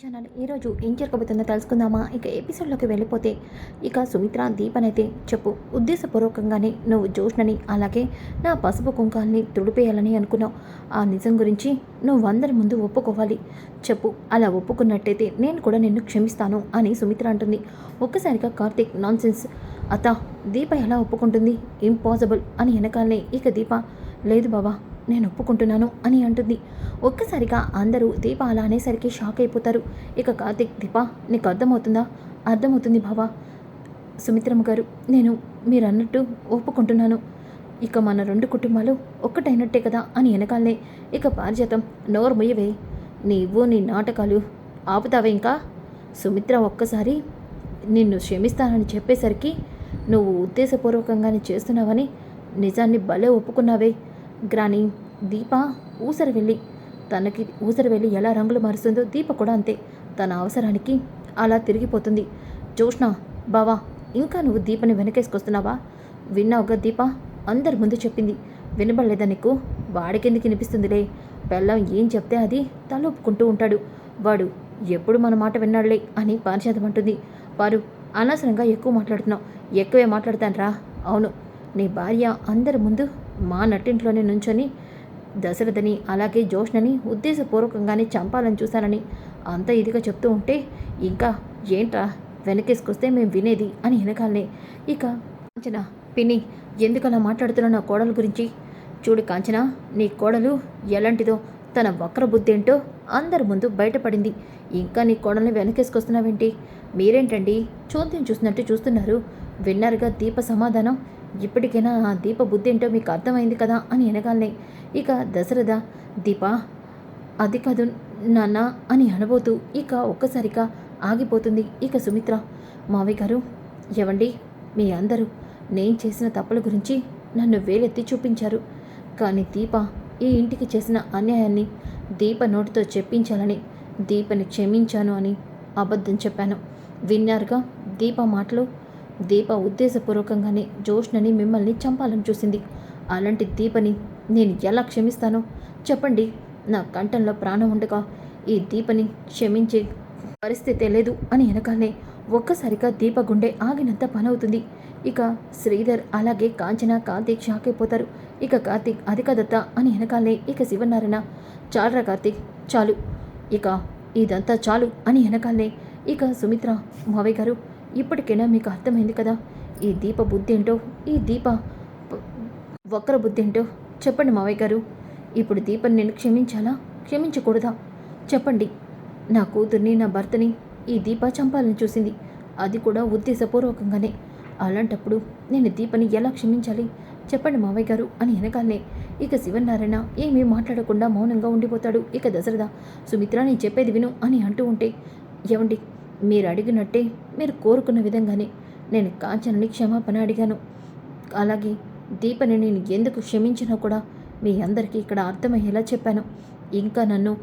Channel ఈరోజు ఏం జరగబోతుందో తెలుసుకుందామా? ఇక ఎపిసోడ్లోకి వెళ్ళిపోతే ఇక సుమిత్ర దీపనైతే చెప్పు ఉద్దేశపూర్వకంగానే నువ్వు జోష్నని అలాగే నా పసుపు కుంకాల్ని తుడిపేయాలని అనుకున్నావు. ఆ నిజం గురించి నువ్వు అందరి ముందు ఒప్పుకోవాలి. చెప్పు అలా ఒప్పుకున్నట్టయితే నేను కూడా నిన్ను క్షమిస్తాను అని సుమిత్ర అంటుంది. ఒక్కసారిగా కార్తీక్ నాన్సెన్స్. అత్త దీప ఎలా ఒప్పుకుంటుంది? ఇంపాసిబుల్ అని వెనకాలనే ఇక దీప లేదు బాబా నేను ఒప్పుకుంటున్నాను అని అంటుంది. ఒక్కసారిగా అందరూ దీప అలా అనేసరికి షాక్ అయిపోతారు. ఇక కార్తిక్ దీప నీకు అర్థమవుతుందా? అర్థమవుతుంది బావా. సుమిత్రమ్మ గారు నేను మీరు అన్నట్టు ఒప్పుకుంటున్నాను. ఇక మన రెండు కుటుంబాలు ఒక్కటైనట్టే కదా అని వెనకాలనే ఇక పారిజాతం నోరు ముయ్యవే నీవు నీ నాటకాలు ఆపుతావే ఇంకా? సుమిత్ర ఒక్కసారి నిన్ను క్షమిస్తానని చెప్పేసరికి నువ్వు ఉద్దేశపూర్వకంగానే చేస్తున్నావని నిజాన్ని భలే ఒప్పుకున్నావే. గ్రాని దీప ఊసరి వెళ్ళి. తనకి ఊసరి వెళ్ళి ఎలా రంగులు మారుస్తుందో దీప కూడా అంతే. తన అవసరానికి అలా తిరిగిపోతుంది. జోష్ణ బావా ఇంకా నువ్వు దీపని వెనకేసుకొస్తున్నావా? విన్నావుగా దీప? అందరి ముందు చెప్పింది. వినబడలేదా నీకు? వాడికెందుకు వినిపిస్తుందిలే? పెళ్ళం ఏం చెప్తే అది? తలొప్పుకుంటూ ఉంటాడు. వాడు ఎప్పుడు మన మాట విన్నాడులే అని పారిశాతం అంటుంది. వారు అనవసరంగా ఎక్కువ మాట్లాడుతున్నావు. ఎక్కువే మాట్లాడతాను అవును నీ భార్య అందరి ముందు మా నట్టింట్లోనే నుంచొని దశరథని అలాగే జోష్ణని ఉద్దేశపూర్వకంగానే చంపాలని చూశానని అంత ఇదిగా చెప్తూ ఉంటే ఇంకా ఏంట్రా వెనకేసుకొస్తే మేము వినేది అని వెనకాలనే. ఇక కాంచన పిన్ని ఎందుకలా మాట్లాడుతున్నా నా కోడల గురించి? చూడు కాంచన నీ కోడలు ఎలాంటిదో తన వక్ర బుద్ధి ఏంటో అందరి ముందు బయటపడింది. ఇంకా నీ కోడల్ని వెనకేసుకొస్తున్నావేంటి? మీరేంటండి? చోద్యం చూసినట్టు చూస్తున్నారు. విన్నారుగా దీప సమాధానం? ఇప్పటికైనా ఆ దీప బుద్ధి ఏంటో మీకు అర్థమైంది కదా అని అనగానే ఇక దశరథ దీప అది కాదు నాన్న అని అనబోతూ ఇక ఒక్కసారిగా ఆగిపోతుంది. ఇక సుమిత్ర మావయ్య గారు ఎవండి మీ అందరూ నేను చేసిన తప్పుల గురించి నన్ను వేలెత్తి చూపించారు. కానీ దీప ఈ ఇంటికి చేసిన అన్యాయాన్ని దీప నోటితో చెప్పించాలని దీపని క్షమించాను అని అబద్ధం చెప్పాను. విన్నారుగా దీప మాటలు? దీప ఉద్దేశపూర్వకంగానే జోష్నని మిమ్మల్ని చంపాలని చూసింది. అలాంటి దీపని నేను ఎలా క్షమిస్తానో? చెప్పండి. నా కంఠంలో ప్రాణం ఉండగా ఈ దీపని క్షమించే పరిస్థితే లేదు అని వెనకాలనే ఒక్కసారిగా దీప గుండె ఆగినంత పనవుతుంది. ఇక శ్రీధర్ అలాగే కాంచన కార్తీక్ షాక్ అయిపోతారు. ఇక కార్తీక్ అధిక దత్త అని వెనకాలనే ఇక శివనారాయణ చాలరా కార్తీక్? చాలు. ఇక ఇదంతా చాలు అని వెనకాలనే ఇక సుమిత్ర మావయ్య గారు ఇప్పటికైనా మీకు అర్థమైంది కదా? ఈ దీప బుద్ధి ఏంటో? ఈ దీప వక్ర బుద్ధి ఏంటో? చెప్పండి మావయ్య గారు. ఇప్పుడు దీపని నేను క్షమించాలా? క్షమించకూడదా? చెప్పండి. నా కూతుర్ని నా భర్తని ఈ దీప చంపాలని చూసింది. అది కూడా ఉద్దేశపూర్వకంగానే. అలాంటప్పుడు నేను దీపని ఎలా క్షమించాలి? చెప్పండి మావయ్య గారు అని వెనకాలనే ఇక శివనారాయణ ఏమీ మాట్లాడకుండా మౌనంగా ఉండిపోతాడు. ఇక దశరథ సుమిత్ర నేను చెప్పేది విను అని అంటూ ఉంటే ఏమండి మీరు అడిగినట్టే మీరు కోరుకున్న విధంగానే నేను కాంచనని క్షమాపణ అడిగాను. అలాగే దీపని నేను ఎందుకు క్షమించినా కూడా మీ అందరికీ ఇక్కడ అర్థమయ్యేలా చెప్పాను. ఇంకా నన్ను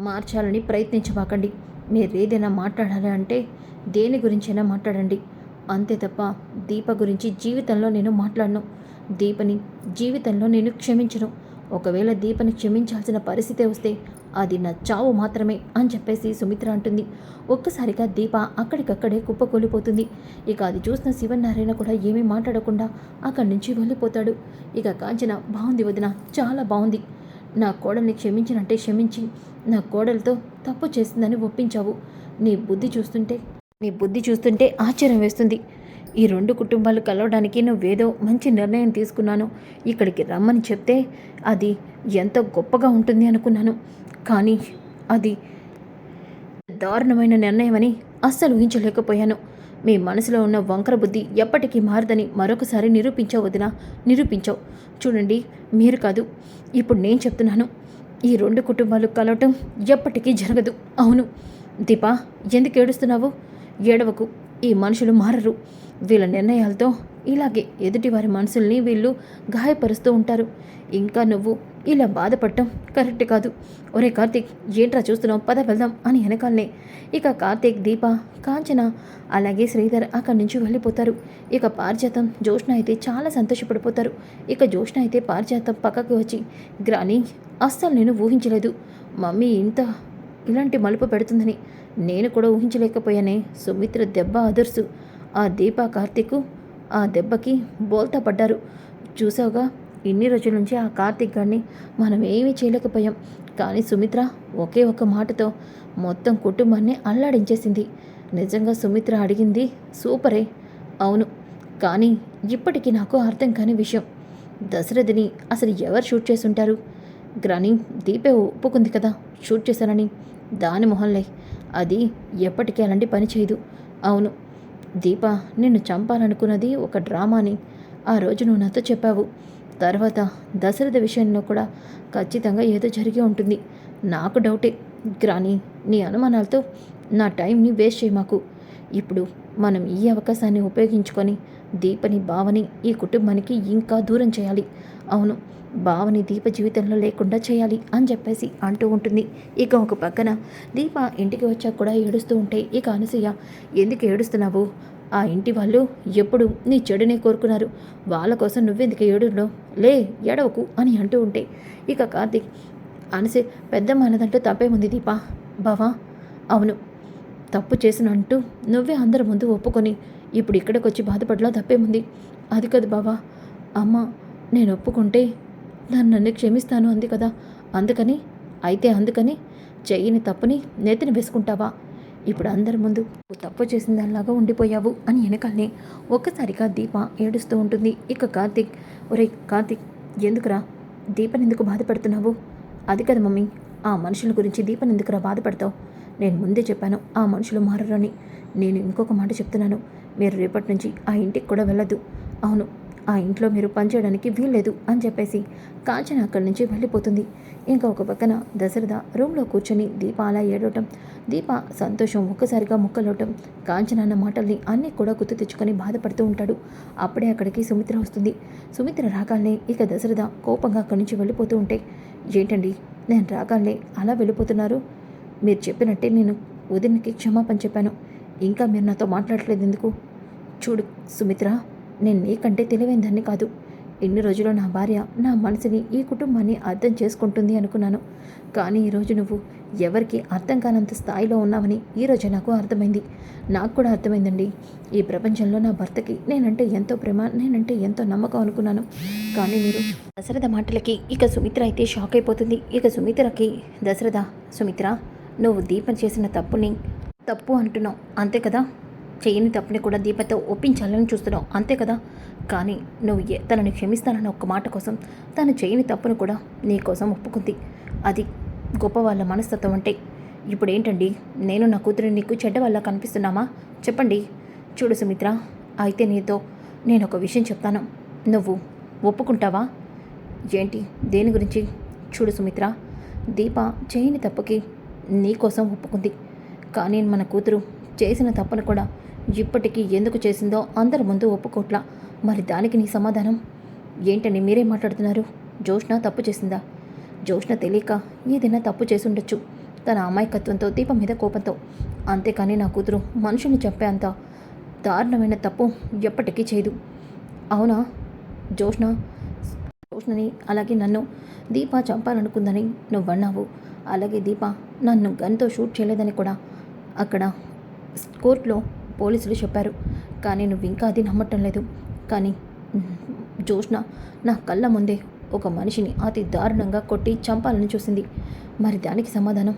మార్చాలని ప్రయత్నించబాకండి. మీరు ఏదైనా మాట్లాడాలి అంటే దేని గురించైనా మాట్లాడండి. అంతే తప్ప దీప గురించి జీవితంలో నేను మాట్లాడను. దీపని జీవితంలో నేను క్షమించను. ఒకవేళ దీపని క్షమించాల్సిన పరిస్థితి వస్తే అది నా చావు మాత్రమే అని చెప్పేసి సుమిత్ర అంటుంది. ఒక్కసారిగా దీప అక్కడికక్కడే కుప్పకూలిపోతుంది. ఇక అది చూసిన శివనారాయణ కూడా ఏమీ మాట్లాడకుండా అక్కడి నుంచి వెళ్ళిపోతాడు. ఇక కాంచన బాగుంది వదిన చాలా బాగుంది నా కోడల్ని క్షమించినంటే క్షమించి నా కోడలతో తప్పు చేసిందని ఒప్పించావు. నీ బుద్ధి చూస్తుంటే నీ బుద్ధి చూస్తుంటే ఆశ్చర్యం వేస్తుంది. ఈ రెండు కుటుంబాలు కలవడానికి నువ్వేదో మంచి నిర్ణయం తీసుకున్నాను. ఇక్కడికి రమ్మని చెప్తే అది ఎంత గొప్పగా ఉంటుంది అనుకున్నాను. కానీ అది దారుణమైన నిర్ణయమని అస్సలు ఊహించలేకపోయాను. మీ మనసులో ఉన్న వంకర బుద్ధి ఎప్పటికీ మారదని మరొకసారి నిరూపించావు వదినా నిరూపించావు. చూడండి మీరు కాదు ఇప్పుడు నేను చెప్తున్నాను. ఈ రెండు కుటుంబాలు కలవటం ఎప్పటికీ జరగదు. అవును. దీపా ఎందుకు ఏడుస్తున్నావు? ఏడవకు. ఈ మనుషులు మారరు. వీళ్ళ నిర్ణయాలతో ఇలాగే ఎదుటివారి మనసుల్ని వీళ్ళు గాయపరుస్తూ ఉంటారు. ఇంకా నువ్వు ఇలా బాధపడటం కరెక్ట్ కాదు. ఒరే కార్తీక్ ఏంట్రా చూస్తున్నాం పద వెళ్దాం అని వెనకాలనే. ఇక కార్తీక్ దీప కాంచన అలాగే శ్రీధర్ అక్కడి నుంచి వెళ్ళిపోతారు. ఇక పారిజాతం జోష్ణ అయితే చాలా సంతోషపడిపోతారు. ఇక జోష్ణ అయితే పారిజాతం పక్కకి వచ్చి గ్రాని అస్సలు నేను ఊహించలేదు. మమ్మీ ఇంత ఇలాంటి మలుపు పెడుతుందని. నేను కూడా ఊహించలేకపోయానే. సుమిత్ర దెబ్బ అదర్సు. ఆ దీప కార్తీక్ ఆ దెబ్బకి బోల్తా పడ్డారు. చూసావుగా? ఇన్ని రోజుల నుంచి ఆ కార్తీక్ గారిని మనం ఏమీ చేయలేకపోయాం. కానీ సుమిత్ర ఒకే ఒక మాటతో మొత్తం కుటుంబాన్ని అల్లాడించేసింది. నిజంగా సుమిత్ర అడిగింది సూపరే అవును కానీ ఇప్పటికీ నాకు అర్థం కాని విషయం. దశరథిని అసలు ఎవరు షూట్ చేసుంటారు గ్రాని దీపే ఒప్పుకుంది కదా షూట్ చేశానని. దాని మొహంలే అది ఎప్పటికీ అలాంటి పని చేయదు. అవును దీప నిన్ను చంపాలనుకున్నది ఒక డ్రామాని. ఆ రోజు నువ్వు నాతో చెప్పావు. తర్వాత దశరథ విషయంలో కూడా ఖచ్చితంగా ఏదో జరిగి ఉంటుంది. నాకు డౌటే. గ్రాని నీ అనుమానాలతో నా టైంని వేస్ట్ చేయమాకు ఇప్పుడు మనం ఈ అవకాశాన్ని ఉపయోగించుకొని దీపని బావని ఈ కుటుంబానికి ఇంకా దూరం చేయాలి. అవును బావని దీప జీవితంలో లేకుండా చేయాలి అని చెప్పేసి అంటూ ఉంటుంది. ఇక ఒక పక్కన దీప ఇంటికి వచ్చాక కూడా ఏడుస్తూ ఉంటే ఇక అనసూయ ఎందుకు ఏడుస్తున్నావు? ఆ ఇంటి వాళ్ళు ఎప్పుడు నీ చెడునే కోరుకున్నారు. వాళ్ళ కోసం నువ్వెందుకు ఏడులో లే ఎడవకు అని అంటూ ఉంటే ఇక కార్తీక్ అనసే పెద్ద తప్పే తప్పేముంది దీపా. బావా అవును. తప్పు చేసినంటూ నువ్వే అందరి ముందు ఒప్పుకొని ఇప్పుడు ఇక్కడికి వచ్చి బాధపడలా తప్పేముంది అది కాదు బావా. అమ్మ నేను ఒప్పుకుంటే నన్ను క్షమిస్తాను అంది కదా. అందుకని అయితే అందుకని చెయ్యని తప్పుని నెత్తిని వేసుకుంటావా? ఇప్పుడు అందరి ముందు తప్పు చేసిన దానిలాగా ఉండిపోయావు అని వెనకాలనే ఒక్కసారిగా దీప ఏడుస్తూ ఉంటుంది. ఇక కార్తిక్ ఒరే కార్తిక్ ఎందుకురా? దీపని ఎందుకు బాధపడుతున్నావు? అది కదా మమ్మీ ఆ మనుషుల గురించి దీపని ఎందుకురా బాధపడతావు? నేను ముందే చెప్పాను ఆ మనుషులు మారరని. నేను ఇంకొక మాట చెప్తున్నాను మీరు రేపటి నుంచి ఆ ఇంటికి కూడా వెళ్ళదు అవును ఆ ఇంట్లో మీరు పనిచేయడానికి వీల్లేదు అని చెప్పేసి కాంచన అక్కడి నుంచి వెళ్ళిపోతుంది. ఇంకా ఒక పక్కన దశరథ రూమ్లో కూర్చొని దీప అలా ఏడవటం దీప సంతోషం ఒక్కసారిగా ముక్కలవటం కాంచన అన్న మాటల్ని అన్నీ కూడా గుర్తు తెచ్చుకొని బాధపడుతూ ఉంటాడు. అప్పుడే అక్కడికి సుమిత్ర వస్తుంది. సుమిత్ర రాగానే ఇక దశరథ కోపంగా అక్కడి నుంచి వెళ్ళిపోతూ ఉంటే ఏంటండి? నేను రాగానే అలా వెళ్ళిపోతున్నారు? మీరు చెప్పినట్టే నేను వదినకి క్షమాపణ చెప్పాను. ఇంకా మీరు నాతో మాట్లాడట్లేదు ఎందుకు? చూడు సుమిత్ర నేను నీకంటే తెలివైన దాన్ని కాదు. ఎన్ని రోజులు నా భార్య నా మనసుని ఈ కుటుంబాన్ని అర్థం చేసుకుంటుంది అనుకున్నాను. కానీ ఈరోజు నువ్వు ఎవరికి అర్థం కానంత స్థాయిలో ఉన్నావని ఈరోజు నాకు అర్థమైంది. నాకు కూడా అర్థమైందండి. ఈ ప్రపంచంలో నా భర్తకి నేనంటే ఎంతో ప్రేమ నేనంటే ఎంతో నమ్మకం అనుకున్నాను. కానీ మీరు దశరథ మాటలకి ఇక సుమిత్ర అయితే షాక్ అయిపోతుంది. ఇక సుమిత్రకి దశరథ సుమిత్ర నువ్వు దీపం చేసిన తప్పుని తప్పు అంటున్నావు. అంతే కదా? చేయని తప్పుని కూడా దీపతో ఒప్పించాలని చూస్తున్నావు. అంతే కదా? కానీ నువ్వు ఏ- తనని క్షమిస్తానన్న ఒక్క మాట కోసం తను చేయని తప్పును కూడా నీ కోసం ఒప్పుకుంది. అది గొప్ప వాళ్ళ మనస్తత్వం అంటే. ఇప్పుడు ఏంటండి? నేను నా కూతురు నీకు చెడ్డ వల్ల కనిపిస్తున్నామా? చెప్పండి. చూడు సుమిత్ర అయితే నీతో నేను ఒక విషయం చెప్తాను. నువ్వు ఒప్పుకుంటావా? ఏంటి? దేని గురించి? చూడు సుమిత్ర దీప చేయని తప్పుకి నీకోసం ఒప్పుకుంది. కానీ మన కూతురు చేసిన తప్పును కూడా ఇప్పటికీ ఎందుకు చేసిందో అందరి ముందు ఒప్పుకోట్లా. మరి దానికి నీ సమాధానం? ఏంటని మీరే మాట్లాడుతున్నారు? జోష్న తప్పు చేసిందా? జోష్న తెలియక ఏదైనా తప్పు చేసి ఉండొచ్చు తన అమాయకత్వంతో దీపం మీద కోపంతో. అంతేకాని నా కూతురు మనుషుని చంపేంత దారుణమైన తప్పు ఎప్పటికీ చేయదు. అవునా? జోష్న జోష్నని అలాగే నన్ను దీప చంపాలనుకుందని నువ్వన్నావు. అలాగే దీప నన్ను గన్తో షూట్ చేయలేదని కూడా అక్కడ కోర్టులో పోలీసులు చెప్పారు. కానీ నువ్వు ఇంకా అది నమ్మటం లేదు. కానీ జోష్న నా కళ్ళ ముందే ఒక మనిషిని అతి దారుణంగా కొట్టి చంపాలని చూసింది. మరి దానికి సమాధానం?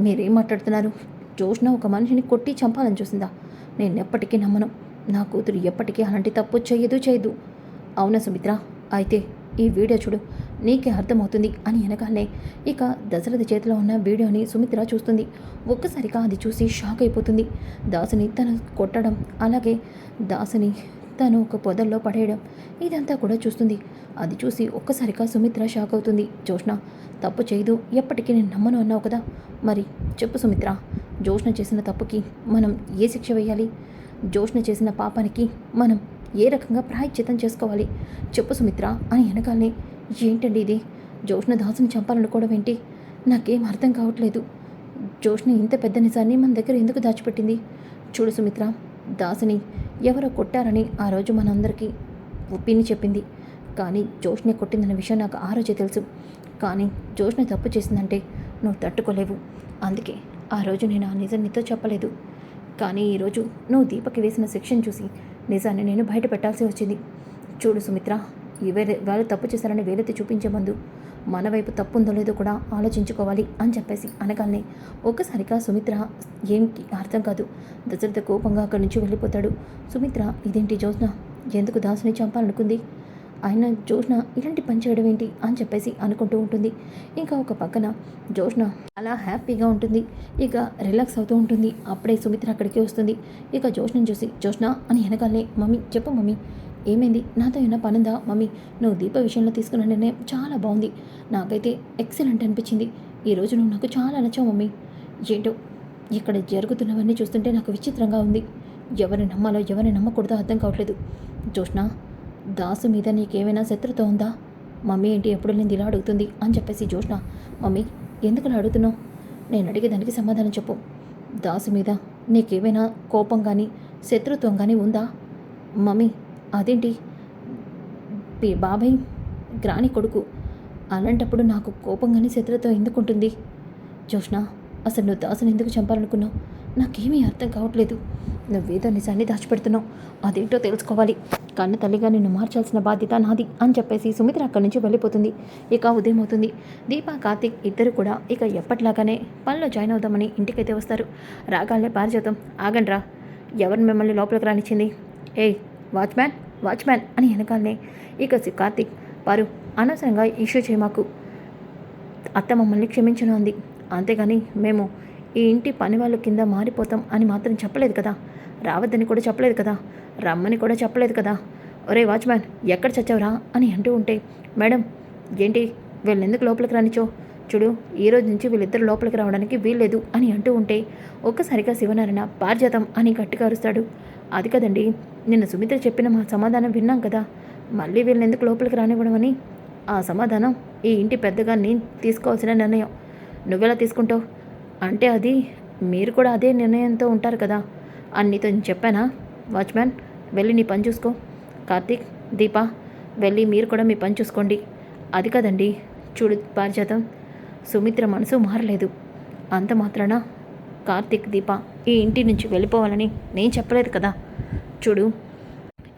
మీరేం మాట్లాడుతున్నారు? జోష్న ఒక మనిషిని కొట్టి చంపాలని చూసిందా? నేను ఎప్పటికీ నమ్మను. నా కూతురు ఎప్పటికీ అలాంటి తప్పు చేయదు చేయదు. అవునా సుమిత్ర? అయితే ఈ వీడియో చూడు. నీకే అర్థమవుతుంది అని వెనకాలే ఇక దశరథ చేతిలో ఉన్న వీడియోని సుమిత్ర చూస్తుంది. ఒక్కసారిగా అది చూసి షాక్ అయిపోతుంది. దాసుని తను కొట్టడం అలాగే దాసుని తను ఒక పొదల్లో పడేయడం ఇదంతా కూడా చూస్తుంది. అది చూసి ఒక్కసారిగా సుమిత్ర షాక్ అవుతుంది. జోష్ణ తప్పు చేయదు ఎప్పటికీ నేను నమ్మను అన్నావు కదా. మరి చెప్పు సుమిత్ర జోష్న చేసిన తప్పుకి మనం ఏ శిక్ష వేయాలి? జోష్న చేసిన పాపానికి మనం ఏ రకంగా ప్రాయశ్చితం చేసుకోవాలి? చెప్పు సుమిత్ర అని వెనకాలనే ఏంటండి ఇది? జోష్ణ దాసుని చంపాలనుకోవడం ఏంటి నాకేం అర్థం కావట్లేదు. జోష్ణ ఇంత పెద్ద నిజాన్ని మన దగ్గర ఎందుకు దాచిపెట్టింది? చూడు సుమిత్ర దాసుని ఎవరో కొట్టారని ఆ రోజు మనందరికీ ఒప్పిని చెప్పింది. కానీ జోష్నే కొట్టిందన్న విషయం నాకు ఆ రోజే తెలుసు. కానీ జోష్న తప్పు చేసిందంటే నువ్వు తట్టుకోలేవు. అందుకే ఆ రోజు నేను ఆ నిజం నీతో చెప్పలేదు. కానీ ఈరోజు నువ్వు దీపకి వేసిన శిక్షను చూసి నిజాన్ని నేను బయట పెట్టాల్సి వచ్చింది. చూడు సుమిత్ర వాళ్ళు తప్పు చేశారని వేలెత్తి చూపించే ముందు మన వైపు తప్పు ఉందో లేదో కూడా ఆలోచించుకోవాలి అని చెప్పేసి అనగానే ఒక్కసారిగా సుమిత్ర ఏంకి అర్థం కాదు. దశరథ కోపంగా అక్కడి నుంచి వెళ్ళిపోతాడు. సుమిత్ర ఇదేంటి జ్యోత్న ఎందుకు దాసుని చంపాలనుకుంది? ఆయన జోష్న ఇలాంటి పని చేయడం ఏంటి? అని చెప్పేసి అనుకుంటూ ఉంటుంది. ఇంకా ఒక పక్కన జోష్న అలా హ్యాపీగా ఉంటుంది. ఇక రిలాక్స్ అవుతూ ఉంటుంది. అప్పుడే సుమిత్ర అక్కడికి వస్తుంది. ఇక జోష్నని చూసి జోష్న అని వెనకాలనే మమ్మీ చెప్పు మమ్మీ ఏమైంది? నాతో ఏమైనా పనుందా? మమ్మీ నువ్వు దీప విషయంలో తీసుకున్న నిర్ణయం చాలా బాగుంది నాకైతే ఎక్సలెంట్ అనిపించింది. ఈరోజు నువ్వు నాకు చాలా నచ్చావు మమ్మీ. ఏంటో ఇక్కడ జరుగుతున్నవన్నీ చూస్తుంటే నాకు విచిత్రంగా ఉంది. ఎవరిని నమ్మాలో ఎవరిని నమ్మకూడదో అర్థం కావట్లేదు. జోష్ణ దాసు మీద నీకేమైనా శత్రుత ఉందా? మమ్మీ ఏంటి ఎప్పుడు నేను ఇలా అడుగుతుంది అని చెప్పేసి జోష్ణ మమ్మీ ఎందుకు ఇలా అడుగుతున్నావు? నేను అడిగే దానికి సమాధానం చెప్పు. దాసు మీద నీకేమైనా కోపం కానీ శత్రుత్వం కానీ ఉందా? మమ్మీ అదేంటి? బాబాయ్ గ్రాని కొడుకు అలాంటప్పుడు నాకు కోపంగానే శత్రుతో ఎందుకుంటుంది ఎందుకు ఉంటుంది? అసలు నువ్వు దాసను ఎందుకు చంపాలనుకున్నావు? నాకేమీ అర్థం కావట్లేదు. నువ్వేదో నిజాన్ని దాచిపెడుతున్నావు. అదేంటో తెలుసుకోవాలి. కన్న తల్లిగా నిన్ను మార్చాల్సిన బాధ్యత నాది అని చెప్పేసి సుమిత్ర అక్కడి నుంచి వెళ్ళిపోతుంది. ఇక ఉదయం అవుతుంది. దీప కార్తిక్ ఇద్దరు కూడా ఇక ఎప్పటిలాగానే పనిలో జాయిన్ అవుదామని ఇంటికైతే వస్తారు. రాగాలే పారిజాతం. ఆగండ్రా. ఎవరు మిమ్మల్ని లోపలికి రానిచ్చింది? ఏయ్ వాచ్మ్యాన్ వాచ్మ్యాన్ అని వెనకాలనే ఇక సి- కార్తీక్ వారు అనవసరంగా ఇష్యూ చేయమాకు అత్త మమ్మల్ని క్షమించను అంది అంతేగాని మేము ఈ ఇంటి పని వాళ్ళ కింద మారిపోతాం అని మాత్రం చెప్పలేదు కదా. రావద్దని కూడా చెప్పలేదు కదా. రమ్మని కూడా చెప్పలేదు కదా. ఒరే వాచ్మ్యాన్ ఎక్కడ చచ్చావురా అని అంటూ ఉంటే మేడం ఏంటి వీళ్ళని ఎందుకు లోపలికి రానిచో చూడు ఈ రోజు నుంచి వీళ్ళిద్దరు లోపలికి రావడానికి వీల్లేదు అని అంటూ ఉంటే ఒక్కసారిగా శివనారాయణ పారిజాతం అని గట్టిగా అరుస్తాడు. అది కదండి నిన్న సుమిత్ర చెప్పిన మా సమాధానం విన్నాం కదా. మళ్ళీ వీళ్ళని ఎందుకు లోపలికి రానివ్వడమని ఆ సమాధానం ఈ ఇంటి పెద్దగా నేను తీసుకోవాల్సిన నిర్ణయం. నువ్వెలా తీసుకుంటావు? అంటే అది మీరు కూడా అదే నిర్ణయంతో ఉంటారు కదా. అని నీతో నేను చెప్పానా? వాచ్మ్యాన్ వెళ్ళి నీ పని చూసుకో. కార్తీక్ దీప వెళ్ళి మీరు కూడా మీ పని చూసుకోండి. అది కదండి. చూడు పారిజాతం. సుమిత్ర మనసు మారలేదు. అంత మాత్రాన? కార్తీక్ దీప ఈ ఇంటి నుంచి వెళ్ళిపోవాలని నేను చెప్పలేదు కదా. చూడు.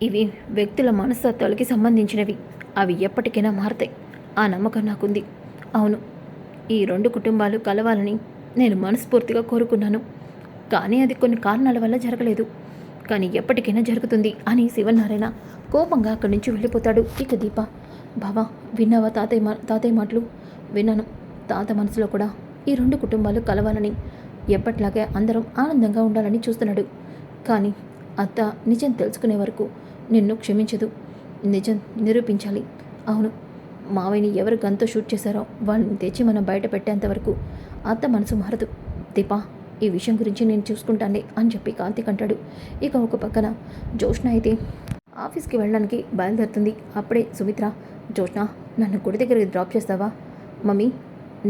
ఇవి వ్యక్తుల మనస్తత్వాలకి సంబంధించినవి. అవి ఎప్పటికైనా మారతాయి. ఆ నమ్మకం నాకుంది. అవును ఈ రెండు కుటుంబాలు కలవాలని నేను మనస్ఫూర్తిగా కోరుకున్నాను. కానీ అది కొన్ని కారణాల వల్ల జరగలేదు. కానీ ఎప్పటికైనా జరుగుతుంది అని శివనారాయణ కోపంగా అక్కడి నుంచి వెళ్ళిపోతాడు. ఇక దీప బావా విన్నావా తాతయ్య మా తాతయ్య మాటలు విన్నాను. తాత మనసులో కూడా ఈ రెండు కుటుంబాలు కలవాలని ఎప్పట్లాగే అందరం ఆనందంగా ఉండాలని చూస్తున్నాడు. కానీ అత్త నిజం తెలుసుకునే వరకు నిన్ను క్షమించదు. నిజం నిరూపించాలి. అవును మావయ్యని ఎవరు గంతో షూట్ చేశారో వాళ్ళని తెచ్చి మనం బయట పెట్టేంత వరకు అత్త మనసు మారదు. దీపా ఈ విషయం గురించి నేను చూసుకుంటానే అని చెప్పి కాంతి అంటాడు ఇక ఒక పక్కన జోష్న అయితే ఆఫీస్కి వెళ్ళడానికి బయలుదేరుతుంది. అప్పుడే సుమిత్ర జోష్న నన్ను గుడి దగ్గరికి డ్రాప్ చేస్తావా? మమ్మీ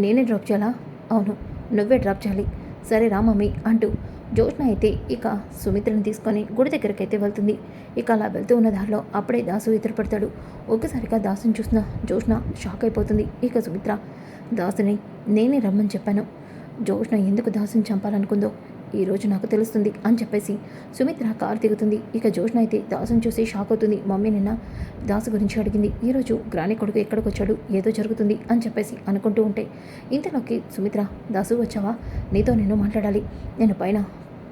నేనే డ్రాప్ చేయాలా? అవును నువ్వే డ్రాప్ చేయాలి. సరే రా మమ్మీ అంటూ జోష్న అయితే ఇక సుమిత్రను తీసుకొని గుడి దగ్గరికి అయితే వెళ్తుంది. ఇక అలా వెళ్తూ ఉన్న దారిలో అప్పుడే దాసు ఎదురుపడతాడు ఒక్కసారిగా దాసుని చూసిన జోష్న షాక్ అయిపోతుంది. ఇక సుమిత్ర దాసుని నేనే రమ్మని చెప్పాను. జోష్న ఎందుకు దాసుని చంపాలనుకుందో ఈ రోజు నాకు తెలుస్తుంది అని చెప్పేసి సుమిత్ర కారు దిగుతుంది. ఇక జోష్న అయితే దాసుని చూసి షాక్ అవుతుంది. మమ్మీ నిన్న దాసు గురించి అడిగింది. ఈరోజు గ్రాని కొడుకు ఎక్కడికి వచ్చాడు ఏదో జరుగుతుంది అని చెప్పేసి అనుకుంటూ ఉంటే ఇంతలోకి సుమిత్ర దాసు వచ్చావా? నీతో నేను మాట్లాడాలి. నేను పైన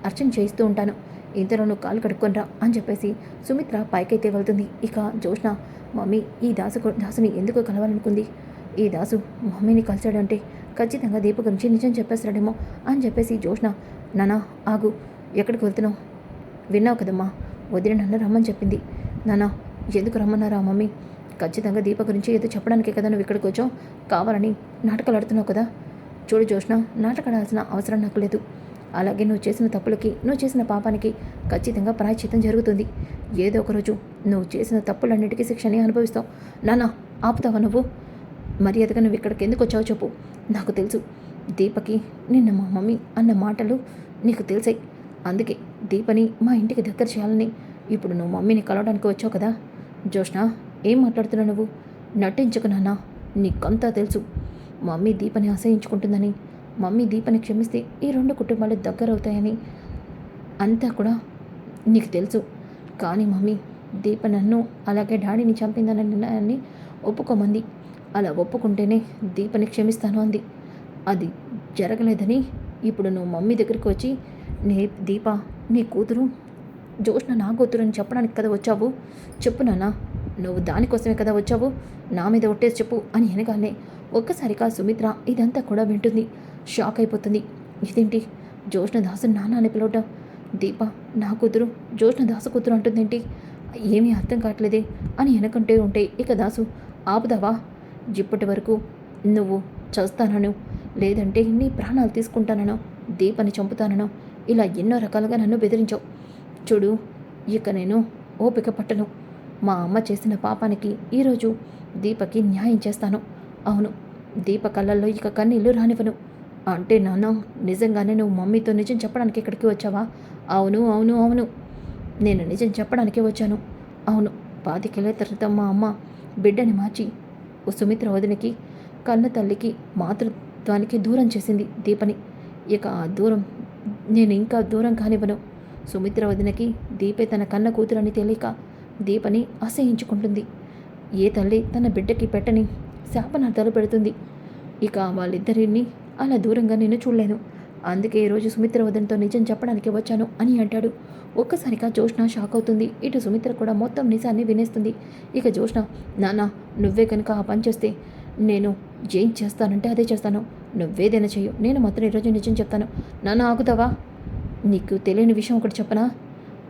అర్చన చేయిస్తూ ఉంటాను. ఇంతలో నువ్వు కాలు కడుక్కొనరా అని చెప్పేసి సుమిత్ర పైకైతే వెళ్తుంది. ఇక జోష్న మమ్మీ ఈ దాసు దాసుని ఎందుకు కలవాలనుకుంది? ఈ దాసు మమ్మీని కలిశాడంటే ఖచ్చితంగా దీప గురించి నిజం చెప్పేస్తాడేమో అని చెప్పేసి జోష్న నానా ఆగు. ఎక్కడికి వెళ్తున్నావు? విన్నావు కదమ్మా. వదిన నన్ను రమ్మని చెప్పింది. నానా ఎందుకు రమ్మన్నారా మమ్మీ? ఖచ్చితంగా దీప గురించి ఏదో చెప్పడానికే కదా నువ్వు ఇక్కడికి వచ్చావు? కావాలని నాటకాలు ఆడుతున్నావు కదా. చూడు జోష్న నాటకాడాల్సిన అవసరం నాకు లేదు. అలాగే నువ్వు చేసిన తప్పులకి నువ్వు చేసిన పాపానికి ఖచ్చితంగా ప్రాయశ్చిత్తం జరుగుతుంది. ఏదో ఒక రోజు నువ్వు చేసిన తప్పులన్నిటికీ శిక్షని అనుభవిస్తావు. నానా ఆపుతావా నువ్వు? మర్యాదగా నువ్వు ఇక్కడికి ఎందుకు వచ్చావో చెప్పు. నాకు తెలుసు. దీపకి నిన్న మా మమ్మీ అన్న మాటలు నీకు తెలిసాయి. అందుకే దీపని మా ఇంటికి దగ్గర చేయాలని ఇప్పుడు నువ్వు మమ్మీని కలవడానికి వచ్చావు కదా. జోష్ణ ఏం మాట్లాడుతున్నావు నువ్వు? నటించకు నాన్న. నీకంతా తెలుసు. మమ్మీ దీపని ఆశయించుకుంటుందని మమ్మీ దీపని క్షమిస్తే ఈ రెండు కుటుంబాలు దగ్గరవుతాయని అంతా కూడా నీకు తెలుసు. కానీ మమ్మీ దీప నన్ను అలాగే డాడీని చంపిందన్న నిర్ణయాన్ని ఒప్పుకోమంది. అలా ఒప్పుకుంటేనే దీపని క్షమిస్తాను అంది. అది జరగలేదని ఇప్పుడు నువ్వు మమ్మీ దగ్గరికి వచ్చి నే దీప నీ కూతురు జోష్న నా కూతురు అని చెప్పడానికి కదా వచ్చావు? చెప్పు నాన్న నువ్వు దానికోసమే కదా వచ్చావు? నా మీద ఒట్టేసి చెప్పు అని వెనగానే ఒక్కసారిగా సుమిత్ర ఇదంతా కూడా వింటుంది. షాక్ అయిపోతుంది. ఇదేంటి? జ్యోష్ణదాసు నాన్న అని పిలవటం? దీప నా కూతురు జోష్న కూతురు అంటుందేంటి? ఏమీ అర్థం కావట్లేదే అని వెనకంటే ఉంటే ఇక దాసు ఆపుదావా? ఇప్పటి వరకు నువ్వు చస్తానను. లేదంటే నీ ప్రాణాలు తీసుకుంటానను. దీపని చంపుతానను. ఇలా ఎన్నో రకాలుగా నన్ను బెదిరించావు. చూడు ఇక నేను ఓపిక పట్టను. మా అమ్మ చేసిన పాపానికి ఈరోజు దీపకి న్యాయం చేస్తాను. అవును దీప కళ్ళల్లో ఇక కన్నీళ్ళు రానివ్వను. అంటే నాన్న నిజంగానే నువ్వు మమ్మీతో నిజం చెప్పడానికి ఇక్కడికి వచ్చావా? అవును అవును అవును. నేను నిజం చెప్పడానికే వచ్చాను. అవును పాతికేళ్ళ తర్వాత మా అమ్మ బిడ్డని మార్చి ఓ సుమిత్ర వదినకి కన్న తల్లికి మాతృత్వానికి దూరం చేసింది దీపని. ఇక ఆ దూరం నేను ఇంకా దూరం కానివ్వను. సుమిత్ర వదినకి దీపే తన కన్న కూతురని తెలియక దీపని అసహించుకుంటుంది. ఏ తల్లి తన బిడ్డకి పెట్టని శాపనార్థాలు పెడుతుంది. ఇక వాళ్ళిద్దరిని అలా దూరంగా నేను చూడలేను అందుకే ఈరోజు సుమిత్ర వదనతో నిజం చెప్పడానికి వచ్చాను అని అంటాడు. ఒక్కసారిగా జోష్న షాక్ అవుతుంది. ఇటు సుమిత్ర కూడా మొత్తం నిజాన్ని వినేస్తుంది. ఇక జోష్న నానా నువ్వే కనుక ఆ పని చేస్తే నేను ఏం చేస్తానంటే అదే చేస్తాను. నువ్వేదైనా చేయు నేను మాత్రం ఈరోజు నిజం చెప్తాను. నాన్న ఆగుతావా? నీకు తెలియని విషయం ఒకటి చెప్పనా?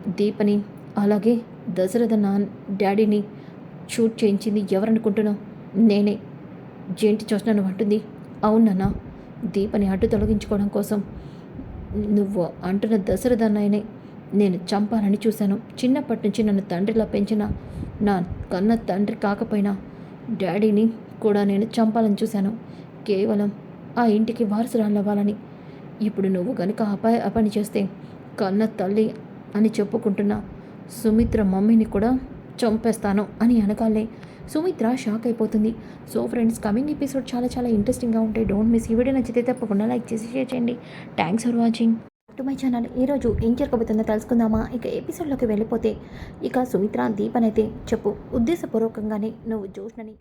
దీపని అలాగే దశరథ నా డాడీని షూట్ చేయించింది ఎవరనుకుంటున్నావు? నేనే. జేంటి చూసినాను అంటుంది. అవునన్నా దీపని అడ్డు తొలగించుకోవడం కోసం నువ్వు అంటున్న దశరథన్నయ్యనే నేను చంపాలని చూశాను. చిన్నప్పటి నుంచి నన్ను తండ్రిలా పెంచిన నా కన్న తండ్రి కాకపోయినా డాడీని కూడా నేను చంపాలని చూశాను. కేవలం ఆ ఇంటికి వారసురాలు అవ్వాలని. ఇప్పుడు నువ్వు కనుక అపాయ అపని పని చేస్తే కన్న తల్లి అని చెప్పుకుంటున్న సుమిత్ర మమ్మీని కూడా చంపేస్తాను అని అనగానే సుమిత్ర షాక్ అయిపోతుంది. సో ఫ్రెండ్స్ కమింగ్ ఎపిసోడ్ చాలా చాలా ఇంట్రెస్టింగ్గా ఉంటాయి. డోంట్ మిస్ ఈ వీడియో నచ్చితే తప్పకుండా లైక్ చేసి షేర్ చేయండి. Thanks for watching to my channel ఈరోజు ఏం జరగబోతుందో తెలుసుకుందామా? ఇక ఎపిసోడ్లోకి వెళ్ళిపోతే ఇక సుమిత్ర దీపనైతే చెప్పు ఉద్దేశపూర్వకంగానే నువ్వు జోష్నని